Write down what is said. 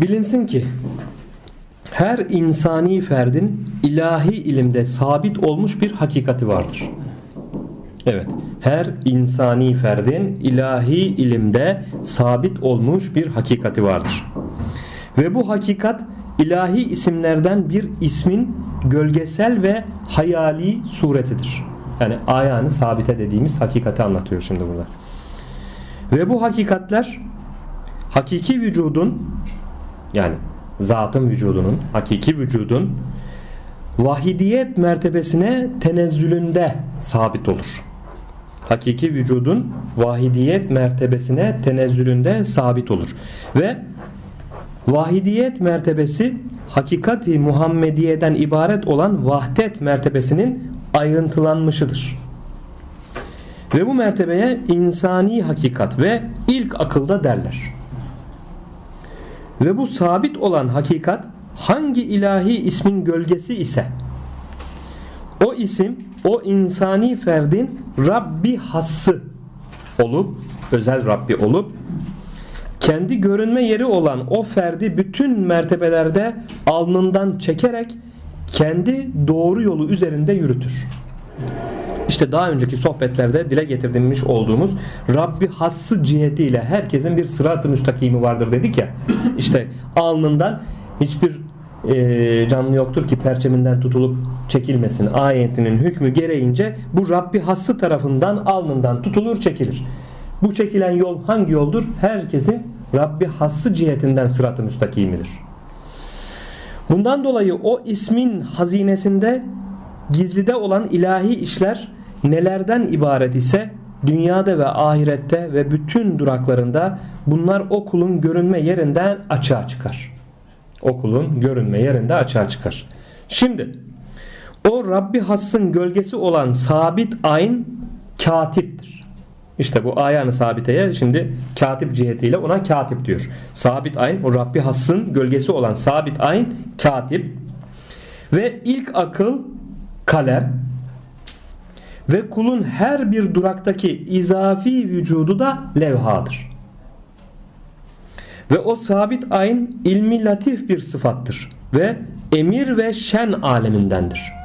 Bilinsin ki her insani ferdin ilahi ilimde sabit olmuş bir hakikati vardır. Evet, her insani ferdin ilahi ilimde sabit olmuş bir hakikati vardır. Ve bu hakikat ilahi isimlerden bir ismin gölgesel ve hayali suretidir. Yani ayağını sabite dediğimiz hakikati anlatıyor şimdi burada. Ve bu hakikatler hakiki vücudun yani zatın vücudunun, hakiki vücudun vahidiyet mertebesine tenezzülünde sabit olur. Hakiki vücudun vahidiyet mertebesine tenezzülünde sabit olur. Ve vahidiyet mertebesi hakikati Muhammediye'den ibaret olan vahdet mertebesinin ayrıntılanmışıdır. Ve bu mertebeye insani hakikat ve ilk akılda derler. Ve bu sabit olan hakikat hangi ilahi ismin gölgesi ise o isim o insani ferdin Rabbi hassı olup özel Rabbi olup kendi görünme yeri olan o ferdi bütün mertebelerde alnından çekerek kendi doğru yolu üzerinde yürütür. İşte daha önceki sohbetlerde dile getirdiğimiz olduğumuz Rabbi hassı cihetiyle herkesin bir sırat-ı müstakimi vardır dedik ya. İşte alnından hiçbir e, canlı yoktur ki perçeminden tutulup çekilmesin. Ayetinin hükmü gereğince bu Rabbi hassı tarafından alnından tutulur çekilir. Bu çekilen yol hangi yoldur? Herkesin Rabbi hassı cihetinden sırat-ı müstakimidir. Bundan dolayı o ismin hazinesinde gizlide olan ilahi işler nelerden ibaret ise dünyada ve ahirette ve bütün duraklarında bunlar o kulun görünme yerinden açığa çıkar. O kulun görünme yerinde açığa çıkar. Şimdi o Rabbi Hass'ın gölgesi olan sabit ayn katiptir. İşte bu ayağını sabiteye şimdi katip cihetiyle ona katip diyor. Sabit ayn o Rabbi Hass'ın gölgesi olan sabit ayn katip ve ilk akıl kalem ve kulun her bir duraktaki izafi vücudu da levhadır. Ve o sabit ayn ilmi latif bir sıfattır ve emir ve şen alemindendir.